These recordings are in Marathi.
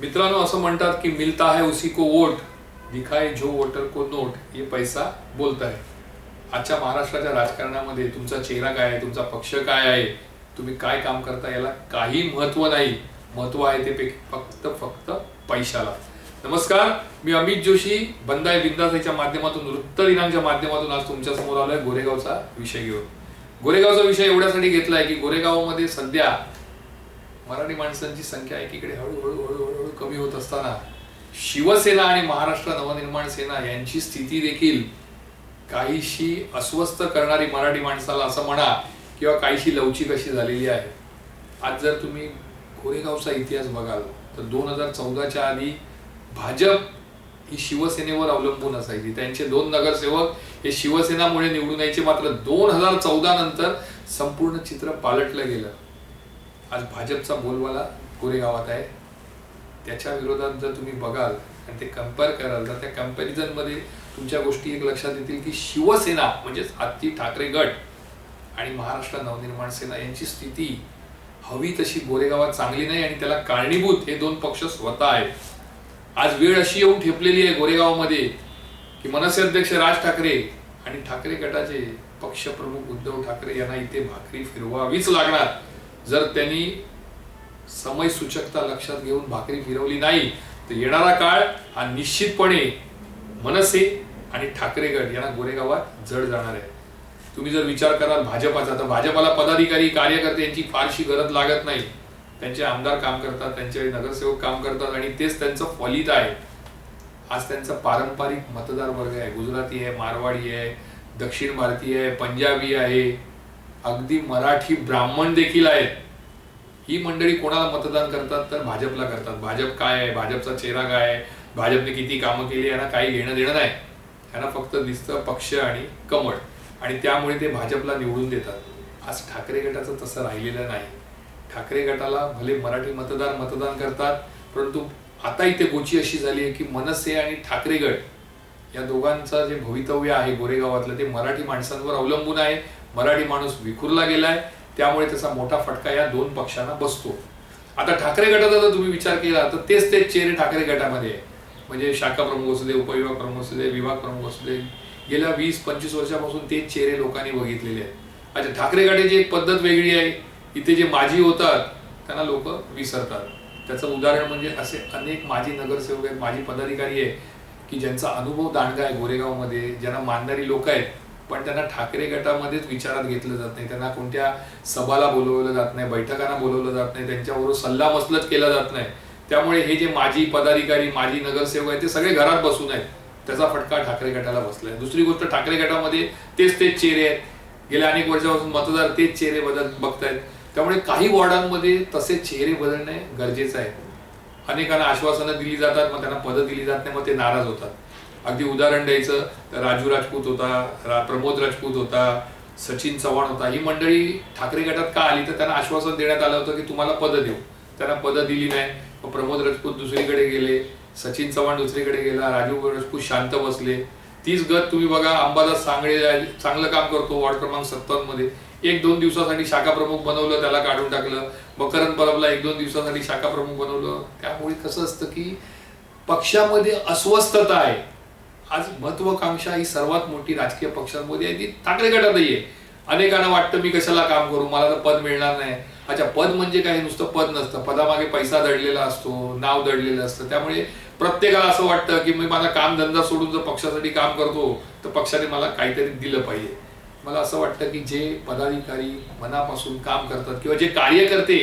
मित्रांनो असं म्हणतात की मिलता है उसी को वोट दिखाए जो वोटर को नोट हे पैसा बोलता है. आजच्या महाराष्ट्राच्या राजकारणामध्ये तुमचा चेहरा काय आहे तुमचा पक्ष काय आहे तुम्ही काय काम करता याला काही महत्त्व नाही. महत्त्व आहे ते फक्त फक्त पैशाला. नमस्कार मी अमित जोशी बंदाय बिंदासाईच्या माध्यमातून वृत्त दिनांच्या माध्यमातून आज तुमच्यासमोर आलोय गोरेगावचा विषय घेऊन. गोरेगावचा विषय एवढ्यासाठी घेतलाय की गोरेगावमध्ये सध्या मराठी माणसांची संख्या एकीकडे हळूहळू हळूहळू कमी होत असताना शिवसेना आणि महाराष्ट्र नवनिर्माण सेना यांची स्थिती देखील काहीशी अस्वस्थ करणारी मराठी माणसाला असं म्हणा किंवा काहीशी लवचिक अशी झालेली आहे. आज जर तुम्ही गोरेगावचा इतिहास बघाल तर दोन हजार चौदाच्या आधी भाजप ही शिवसेनेवर अवलंबून असायची. त्यांचे दोन नगरसेवक हे शिवसेनामुळे निवडून यायचे मात्र दोन हजार चौदा नंतर संपूर्ण चित्र पालटलं गेलं. आज भाजपचा बोलवाला गोरेगावात आहे. त्याच्या विरोधात जर तुम्ही बघाल आणि ते कंपेअर कराल तर त्या कम्पॅरिझनमध्ये तुमच्या गोष्टी एक लक्षात येतील की शिवसेना म्हणजेच आत्ती ठाकरे गट आणि महाराष्ट्र नवनिर्माण सेना यांची स्थिती हवी तशी गोरेगावात चांगली नाही आणि त्याला कारणीभूत हे दोन पक्ष स्वतः आहेत. आज वेळ अशी येऊन ठेपलेली आहे गोरेगावमध्ये की मनसे अध्यक्ष राज ठाकरे आणि ठाकरे गटाचे पक्षप्रमुख उद्धव ठाकरे यांना इथे भाकरी फिरवावीच लागणार. जर त्यांनी समय सूचकता लक्षात घेऊन भाकरी फिरवली नाही तर येणारा काळ हा निश्चितपणे मनसे आणि ठाकरे गट यांना गोरेगावात जड जाणार आहे. तुम्ही जर विचार कराल भाजपाचा तर भाजपाला पदाधिकारी कार्यकर्ते यांची फारशी गरज लागत नाही. त्यांचे आमदार काम करतात त्यांचे नगरसेवक काम करतात आणि तेच त्यांचं फलित आहे. आज त्यांचा पारंपरिक मतदार वर्ग आहे. गुजराती आहे मारवाडी आहे दक्षिण भारतीय आहे पंजाबी आहे. अगदी मराठी ब्राह्मण देखील आहेत. ही मंडळी कोणाला मतदान करतात? तर भाजपला करतात. भाजप काय आहे? भाजपचा चेहरा काय आहे? भाजपने किती कामं केली? यांना काही घेणं देणं नाही. यांना फक्त दिसतं पक्ष आणि कमळ. आणि त्यामुळे ते भाजपला निवडून देतात. आज ठाकरे गटाचं तसं राहिलेलं नाही. ठाकरे गटाला भले मराठी मतदार मतदान करतात परंतु आता इथे गोची अशी झाली आहे की मनसे आणि ठाकरे गट या दोघांचं जे भवितव्य आहे गोरेगावातलं ते मराठी माणसांवर अवलंबून आहे. मराठी माणूस विखुरला गेलाय त्यामुळे त्याचा मोठा फटका या दोन पक्षांना बसतो. आता ठाकरे गटाचा जर तुम्ही विचार केला तर तेच ते चेहरे ठाकरे गटामध्ये आहे. म्हणजे शाखा प्रमुख असू दे उपविभाग प्रमुख असू दे विभाग प्रमुख असू दे गेल्या वीस पंचवीस वर्षापासून तेच चेहरे लोकांनी बघितलेले आहेत. अच्छा ठाकरे गटाची एक पद्धत वेगळी आहे. इथे जे माजी होतात त्यांना लोक विसरतात. त्याचं उदाहरण म्हणजे असे अनेक माजी नगरसेवक आहेत माजी पदाधिकारी आहे की ज्यांचा अनुभव दांडगा आहे गोरेगावमध्ये ज्यांना मानणारी लोक आहेत. पण त्यांना ठाकरे गटामध्येच विचारात घेतलं जात नाही. त्यांना कोणत्या सभाला बोलवलं जात नाही बैठकांना बोलवलं जात नाही त्यांच्याबरोबर सल्ला मसलत केला जात नाही. त्यामुळे हे जे माजी पदाधिकारी माजी नगरसेवक आहेत ते सगळे घरात बसून आहेत. त्याचा फटका ठाकरे गटाला बसलाय. दुसरी गोष्ट ठाकरे गटामध्ये तेच तेच चेहरे आहेत. गेल्या अनेक वर्षापासून मतदार तेच चेहरे बदल बघतायत. त्यामुळे काही वॉर्डांमध्ये तसे चेहरे बदलणे गरजेचं आहे. अनेकांना आश्वासनं दिली जातात मग त्यांना पदं दिली जात नाही मग ते नाराज होतात. अगदी उदाहरण द्यायचं तर राजू राजपूत होता रा- प्रमोद राजपूत होता सचिन चव्हाण होता ही मंडळी ठाकरे गटात का आली? तर त्यांना आश्वासन देण्यात आलं होतं की तुम्हाला पदं देऊ. त्यांना पदं दिली नाही. मग प्रमोद राजपूत दुसरीकडे गेले सचिन चव्हाण दुसरीकडे गेला राजू राजपूत शांत बसले. तीच गत तुम्ही बघा अंबादास सांगळे चांगलं काम करतो वॉर्ड क्रमांक सत्तावन्न एक दोन दिवसासाठी शाखा प्रमुख बनवलं त्याला काढून टाकलं. मकरन परबला एक दोन दिवसासाठी शाखा प्रमुख बनवलं. त्यामुळे कसं असतं की पक्षामध्ये अस्वस्थता आहे. आज महत्वाकांक्षा ही सर्वात मोठी राजकीय पक्षांमध्ये आहे ती ठाकरे गटातही आहे अनेकांना वाटतं मी कशाला काम करू मला तर पद मिळणार नाही. अच्छा पद म्हणजे काय? नुसतं पद नसतं. पदामागे पैसा दडलेला असतो नाव दडलेलं असतं. त्यामुळे प्रत्येकाला असं वाटतं की मी माझा काम धंदा सोडून जर पक्षासाठी काम करतो तर पक्षाने मला काहीतरी दिलं पाहिजे. मला असं वाटतं की जे पदाधिकारी मनापासून काम करतात किंवा जे कार्यकर्ते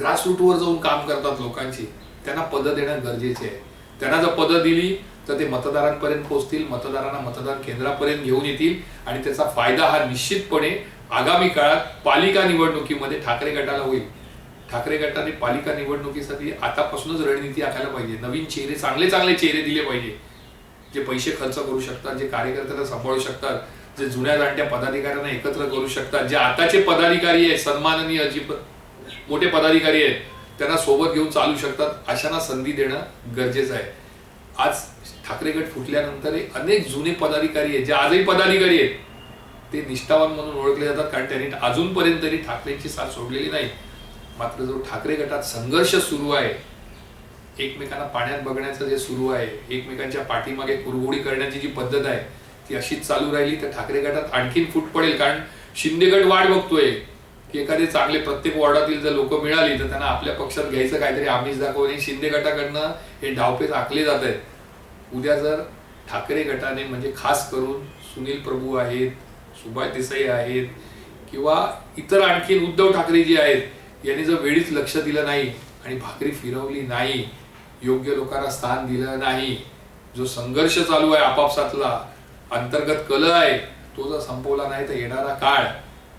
ग्रासरूटवर जाऊन काम करतात लोकांची त्यांना पदं देणं गरजेचे आहे. त्यांना जर पदं दिली तर ते मतदारांपर्यंत पोहोचतील मतदारांना मतदान केंद्रापर्यंत घेऊन येतील आणि त्याचा फायदा हा निश्चितपणे आगामी काळात पालिका निवडणुकीमध्ये ठाकरे गटाला होईल. ठाकरे गटाने पालिका निवडणुकीसाठी आतापासूनच रणनीती आखायला पाहिजे. नवीन चेहरे चांगले चांगले चेहरे दिले पाहिजे. जे पैसे खर्च करू शकतात जे कार्यकर्त्यांना सांभाळू शकतात जे जुन्या जाणत्या पदाधिकाऱ्यांना एकत्र करू शकतात जे आताचे पदाधिकारी आहेत सन्माननीय जी मोठे पदाधिकारी आहेत त्यांना सोबत घेऊन चालू शकतात अशांना संधी देणं गरजेचं आहे. आज ठाकरे गट फुटल्यानंतरही अनेक जुने पदाधिकारी आहेत जे आजही पदाधिकारी आहेत ते निष्ठावान म्हणून ओळखले जातात कारण त्यांनी अजूनपर्यंत तरी ठाकरेंची साथ सोडलेली नाही. मात्र जो ठाकरे गटात संघर्ष सुरू आहे एकमेकांना पाण्यात बघण्याचं जे सुरू आहे एकमेकांच्या पाठीमागे कुरघोडी करण्याची जी पद्धत आहे ती अशीच चालू राहिली तर ठाकरे गटात आणखीन फूट पडेल कारण शिंदे गट वाट बघतोय. की एखादे चांगले प्रत्येक वॉर्डातील जर लोक मिळाली तर त्यांना आपल्या पक्षात घ्यायचं काहीतरी आमिष दाखवून शिंदे गटाकडनं हे डावपेच आखले जात आहेत. उद्या जर ठाकरे गटाने म्हणजे खास करून सुनील प्रभू आहेत सुभाष देसाई आहेत किंवा इतर आणखी उद्धव ठाकरे जे आहेत यांनी जर वेळीच लक्ष दिलं नाही आणि भाकरी फिरवली नाही योग्य लोकांना स्थान दिलं नाही जो संघर्ष चालू आहे आपापसातला अंतर्गत कल आहे तो जर संपवला नाही तर येणारा काळ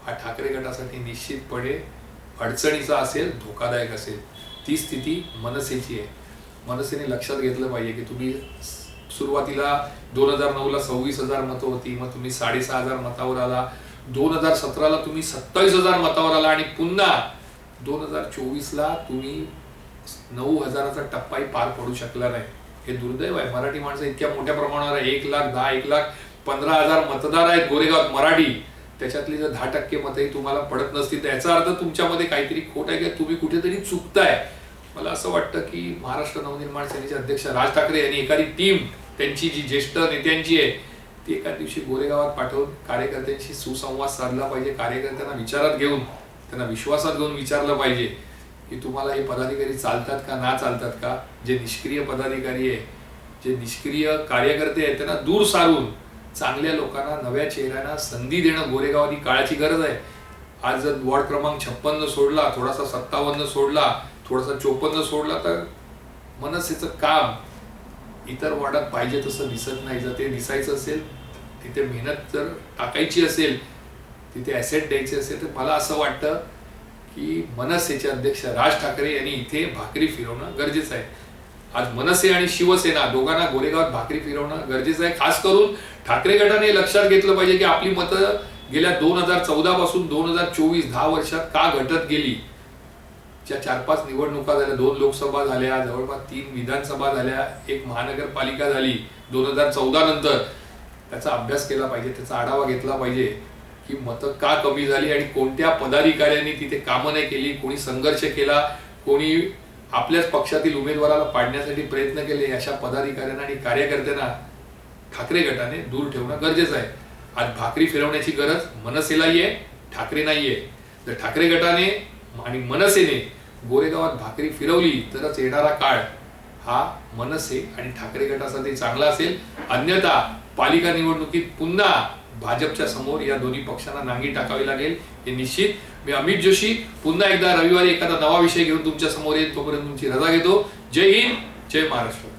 हा ठाकरे गटासाठी निश्चितपणे अडचणीचा असेल धोकादायक असेल ती स्थिती मनसेची आहे. मनसेने लक्षात घेतलं पाहिजे की तुम्ही सुरुवातीला दोन हजार नऊला सव्वीस हजार मतं होती मग तुम्ही साडेसहा हजार मतावर आला. दोन हजार सतराला तुम्ही सत्तावीस हजार मतावर आला आणि पुन्हा दोन हजार चोवीसला तुम्ही नऊ हजाराचा टप्पाही पार पडू शकला नाही. हे दुर्दैव आहे. मराठी माणसं इतक्या मोठ्या प्रमाणावर आहे. एक लाख दहा एक लाख पंधरा हजार मतदार आहेत. गोरेगावात मराठी. त्याच्यातली जर दहा टक्के मतही तुम्हाला पडत नसतील तर याचा अर्थ तुमच्यामध्ये काहीतरी खोट आहे किंवा तुम्ही कुठेतरी चुकताय. मला असं वाटतं की महाराष्ट्र नवनिर्माण सेनेचे अध्यक्ष राज ठाकरे यांनी एखादी टीम त्यांची जी ज्येष्ठ नेत्यांची आहे ती एका दिवशी गोरेगावात पाठवून कार्यकर्त्यांशी सुसंवाद साधला पाहिजे. कार्यकर्त्यांना विचारात घेऊन त्यांना विश्वासात घेऊन विचारलं पाहिजे की तुम्हाला हे पदाधिकारी चालतात का ना चालतात का? जे निष्क्रिय पदाधिकारी आहे जे निष्क्रिय कार्यकर्ते आहेत त्यांना दूर सारून चांगल्या लोकांना नव्या चेहऱ्यांना संधी देणं गोरेगाव ही काळाची गरज आहे. आज जर वॉर्ड क्रमांक छप्पन्न सोडला थोडासा सत्तावन्न सोडला थोडासा चोपन्न सोडला तर मनसेचं काम इतर वॉर्डात पाहिजे तसं दिसत नाही. जर ते दिसायचं असेल तिथे मेहनत जर टाकायची असेल तिथे ॲसेट द्यायचे असेल तर मला असं वाटतं की मनसेचे अध्यक्ष राज ठाकरे यांनी इथे भाकरी फिरवणं गरजेचं आहे. आज मनसे आणि शिवसेना दोघांना गोरेगावात भाकरी फिरवणं गरजेचं आहे. खास करून ठाकरे गटाने लक्षात घेतलं पाहिजे की आपली मतं गेल्या दोन हजार चौदा पासून दोन हजार चोवीस दहा वर्षात का घटत गेली? ज्या चार पाच निवडणुका झाल्या दोन लोकसभा झाल्या जवळपास तीन विधानसभा झाल्या एक महानगरपालिका झाली दोन हजार चौदा नंतर. त्याचा अभ्यास केला पाहिजे त्याचा आढावा घेतला पाहिजे की मतं का कमी झाली आणि कोणत्या पदाधिकाऱ्यांनी तिथे कामं नाही केली कोणी संघर्ष केला कोणी आपल्याच पक्षातील उमेदवाराला पाडण्यासाठी प्रयत्न केले अशा पदाधिकाऱ्यांना आणि कार्यकर्त्यांना ठाकरे गटाने दूर ठेवणं गरजेचं आहे. आज भाकरी फिरवण्याची गरज मनसेलाही आहे ठाकरे नाहीये. जर ठाकरे गटाने आणि मनसेने गोरेगावात भाकरी फिरवली तरच येणारा काळ हा मनसे आणि ठाकरे गटासाठी चांगला असेल. अन्यथा पालिका निवडणुकीत पुन्हा भाजपच्या समोर या दोन्ही पक्षांना नांगी टाकावी लागेल हे निश्चित. मी अमित जोशी पुन्हा एकदा रविवारी एखादा नवा विषय घेऊन तुमच्यासमोर येईल तोपर्यंत तुमची रजा घेतो. जय हिंद जय महाराष्ट्र.